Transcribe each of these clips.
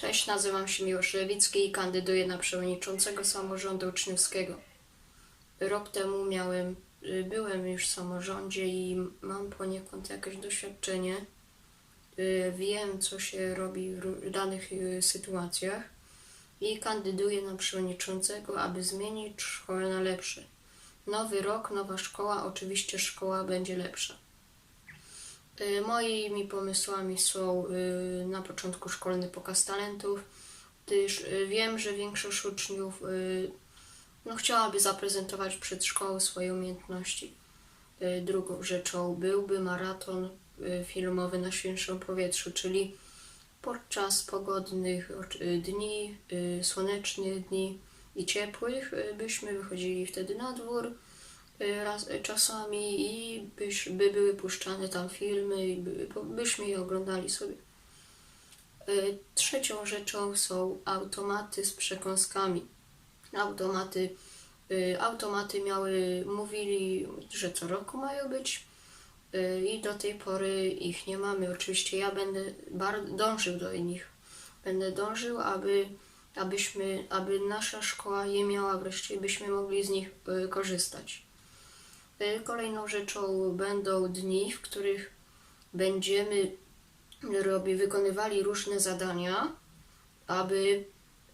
Cześć, nazywam się Miłosz Lewicki i kandyduję na przewodniczącego samorządu uczniowskiego. Rok temu miałem, y, byłem już w samorządzie i mam poniekąd jakieś doświadczenie. Y, Wiem, co się robi w danych y, sytuacjach i kandyduję na przewodniczącego, aby zmienić szkołę na lepsze. Nowy rok, nowa szkoła, oczywiście szkoła będzie lepsza. Y, Moimi pomysłami są y, na początku szkolny pokaz talentów, gdyż y, wiem, że większość uczniów no, chciałaby zaprezentować przed szkołą swoje umiejętności. Drugą rzeczą byłby maraton filmowy na świeżym powietrzu, czyli podczas pogodnych dni, słonecznych dni i ciepłych byśmy wychodzili wtedy na dwór raz, y, czasami i byś, by były puszczane tam filmy i by, byśmy je oglądali sobie. Y, Trzecią rzeczą są automaty z przekąskami. Automaty, y, automaty miały, mówili, że co roku mają być y, i do tej pory ich nie mamy. Oczywiście ja będę bar- dążył do nich. Będę dążył, aby, abyśmy, aby nasza szkoła je miała wreszcie, byśmy mogli z nich y, korzystać. Kolejną rzeczą będą dni, w których będziemy robi, wykonywali różne zadania, aby,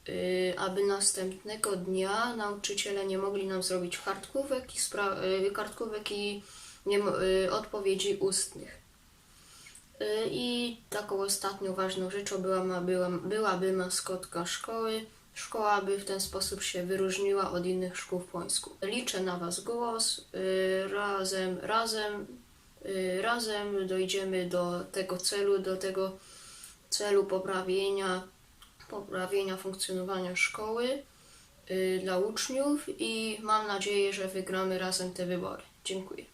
y, aby następnego dnia nauczyciele nie mogli nam zrobić kartkówek i, y, kartkówek i nie, y, odpowiedzi ustnych. I taką ostatnią ważną rzeczą była, była, byłaby maskotka szkoły. Szkoła by w ten sposób się wyróżniła od innych szkół w Płońsku. Liczę na Was głos. y, Razem, razem, y, razem dojdziemy do tego celu, do tego celu poprawienia, poprawienia funkcjonowania szkoły y, dla uczniów i mam nadzieję, że wygramy razem te wybory. Dziękuję.